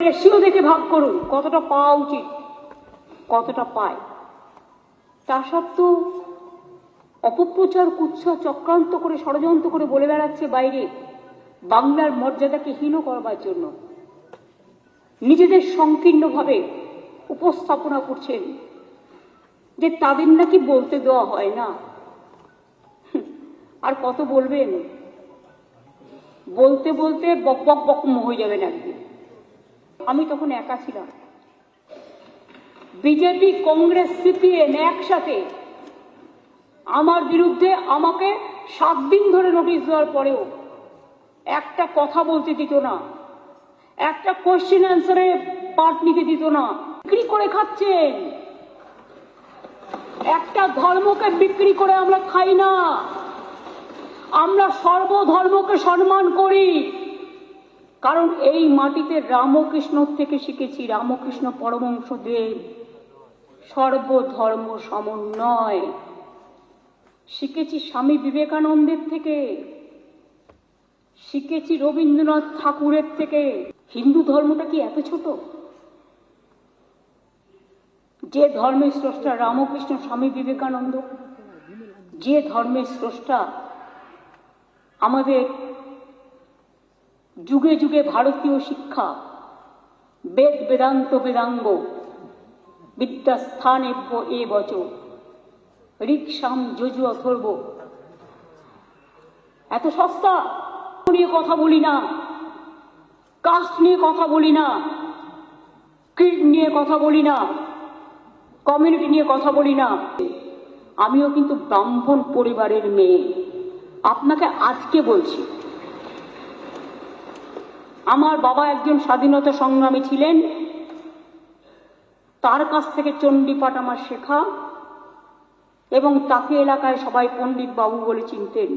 Ratio দেখে ভাগ করুন, কতটা পাওয়া উচিত, কতটা পায়। তা সত্ত্বেও অপপ্রচার কুচ্ছা চক্রান্ত করে, ষড়যন্ত্র করে বলে বেড়াচ্ছে বাইরে বাংলার মর্যাদাকে হীন করবার জন্য। নিজেদের সংকীর্ণভাবে উপস্থাপনা করছেন যে তাদের নাকি বলতে দেওয়া হয় না। আর কত বলবেন? বলতে বলতে বক বক বকম হয়ে যাবেন একদিন। আমি তখন একা ছিলাম। বিজেপি, কংগ্রেস, সিপিএম একসাথে আমার বিরুদ্ধে আমাকে সাত দিন ধরে নোটিশ দেওয়ার পরেও একটা কথা বলতে দিত না। একটা কোশ্চেন অ্যান্সারে পার্ট নিতে দিত না। বিক্রি করে খাচ্ছেন। একটা ধর্মকে বিক্রি করে আমরা খাই না। আমরা সর্বধর্মকে সম্মান করি। কারণ এই মাটিতে রামকৃষ্ণ থেকে শিখেছি, রামকৃষ্ণ পরমংশদেব সর্বধর্ম সমন্বয়। শিখেছি স্বামী বিবেকানন্দের থেকে, শিখেছি রবীন্দ্রনাথ ঠাকুরের থেকে। হিন্দু ধর্মটা কি এত ছোট? যে ধর্মের স্রষ্টা রামকৃষ্ণ, স্বামী বিবেকানন্দ, যে ধর্মের স্রষ্টা আমাদের যুগে যুগে ভারতীয় শিক্ষা, বেদ বেদান্ত বেদাঙ্গ বিদ্যা বিদ্যাস্থানেভ্য এ বচ রিক্সাম যজু অথর্ব। এত সস্তা নিয়ে কথা বলি না, কাস্ট নিয়ে কথা বলি না ক্রিড নিয়ে কথা বলি না, কমিউনিটি নিয়ে কথা বলি না। আমিও কিন্তু ব্রাহ্মণ পরিবারের মেয়ে। আপনাকে আজকে বলছি আমার বাবা একজন স্বাধীনতা সংগ্রামী ছিলেন। তার কাছ থেকে চণ্ডীপাঠ আমার শেখা এবং তাকে এলাকায় সবাই পণ্ডিত বাবু বলে চিনতেন।